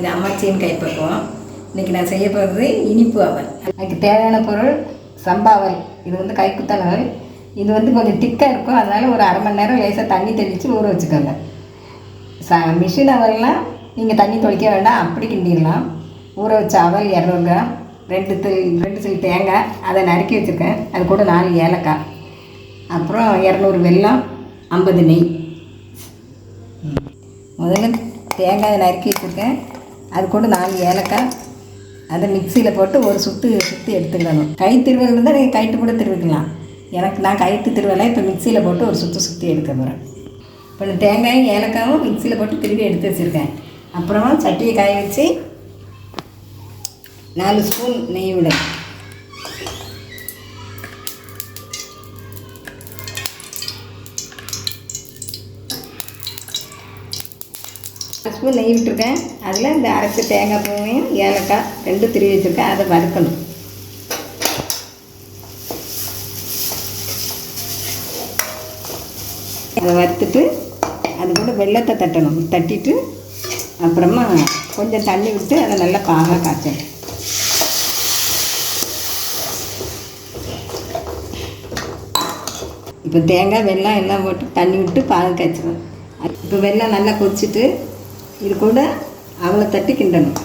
இது அம்மாச்சியின் கைப்பக்குவம். இன்றைக்கி நான் செய்ய போகிறது இனிப்பு அவல். அதுக்கு தேவையான பொருள் சம்பாவல் இது வந்து கைக்குத்தல் அவல் இது வந்து கொஞ்சம் திக்காக இருக்கும். அதனால் ஒரு அரை மணி நேரம் லேசாக தண்ணி தெளித்து ஊற வச்சுக்கோங்க. ச மிஷின் அவல்லாம் நீங்கள் தண்ணி தொளிக்க வேண்டாம். அப்படி கிண்டிடலாம் ஊற வச்ச அவல் இரநூறு கிராம். ரெண்டு தி ரெண்டு சில் தேங்காய். அதை நறுக்கி வச்சுருக்கேன். அது கூட நாலு ஏலக்காய். அப்புறம் இரநூறு வெல்லம் ஐம்பது நெய். முதல்ல தேங்காய் நறுக்கி வச்சுருக்கேன். அது கூட நாலு ஏலக்காய் அதை மிக்சியில் போட்டு ஒரு சுட்டு சுற்றி எடுத்துக்கிடணும் கை திருவல் இருந்தால் நீங்கள் கைட்டு கூட திருவிக்கலாம். எனக்கு நான் கைட்டு திருவலை இப்போ மிக்சியில் போட்டு ஒரு சுற்று சுற்றி எடுக்க போகிறேன் இப்போ நான் தேங்காயும் ஏலக்காயும் மிக்சியில் போட்டு திருவி எடுத்து வச்சுருக்கேன். அப்புறமா சட்டியை காய வச்சு நாலு ஸ்பூன் நெய் விட. ஸ்பூன் நெய் விட்டுருக்கேன். அதில் இந்த அரைச்ச தேங்காய் பூவையும் ஏலக்காய் ரெண்டும் திருவி வச்சுருக்கேன். அதை வறுக்கணும். அதை வறுத்துட்டு அது கூட வெள்ளத்தை தட்டணும். தட்டிட்டு அப்புறமா கொஞ்சம் தண்ணி விட்டு அதை நல்லா பாகாக காய்ச்சணும். இப்போ தேங்காய் வெல்லம் எல்லாம் போட்டு தண்ணி விட்டு பாகு காய்ச்சணும். இப்போ வெல்லம் நல்லா கொதிச்சுட்டு இது கூட அவளை தட்டி கிண்டணும்.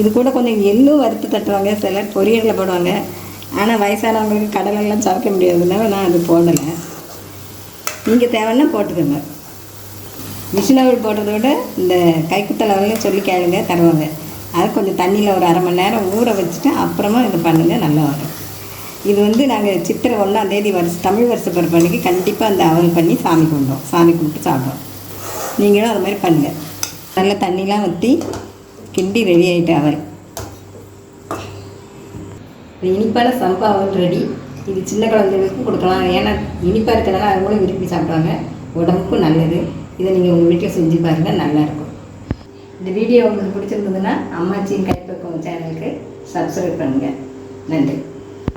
இது கூட கொஞ்சம் எள்ளும் வறுத்து தட்டுவாங்க சிலர் பொரியலில் போடுவாங்க. ஆனால் வயசானவங்களுக்கு கடலெல்லாம் சமைக்க முடியாதுனால நான் அது போடலை. நீங்கள் தேவைன்னா போட்டுக்கோங்க. மிஷின் போடுறத விட இந்த கைக்குத்தல் அவலையும் சொல்லி கேளுங்க தருவாங்க. அது கொஞ்சம் தண்ணியில் ஒரு அரை மணி நேரம் ஊற வச்சுட்டு அப்புறமா இதை பண்ணுங்கள் நல்லா வரும். இது வந்து நாங்கள் சித்திரை ஒன்றாம் தேதி வருஷம் தமிழ் வருஷ பிறப்பு கண்டிப்பாக அந்த அவல் பண்ணி சாமி கும்பிடுவோம். சாமி கும்பிட்டு சாப்பிடுவோம். நீங்களும் அது மாதிரி பண்ணுங்கள் நல்ல தண்ணிலாம் ஊற்றி கிண்டி ரெடி ஆகிட்டு அவல் இனிப்பான சம்பா அவல் ரெடி இது சின்ன குழந்தைகளுக்கும் கொடுக்கலாம். ஏன்னா இனிப்பாக இருக்கிறனால அவங்களும் விரும்பி சாப்பிடுவாங்க. உடம்புக்கும் நல்லது. இதை நீங்கள் உங்கள் வீட்டில் செஞ்சு பாருங்கள் நல்லாயிருக்கும் இந்த வீடியோ உங்களுக்கு பிடிச்சிருந்ததுன்னா அம்மாச்சியின் கைப்பக்கம் சேனலுக்கு சப்ஸ்கிரைப் பண்ணுங்கள் நன்றி.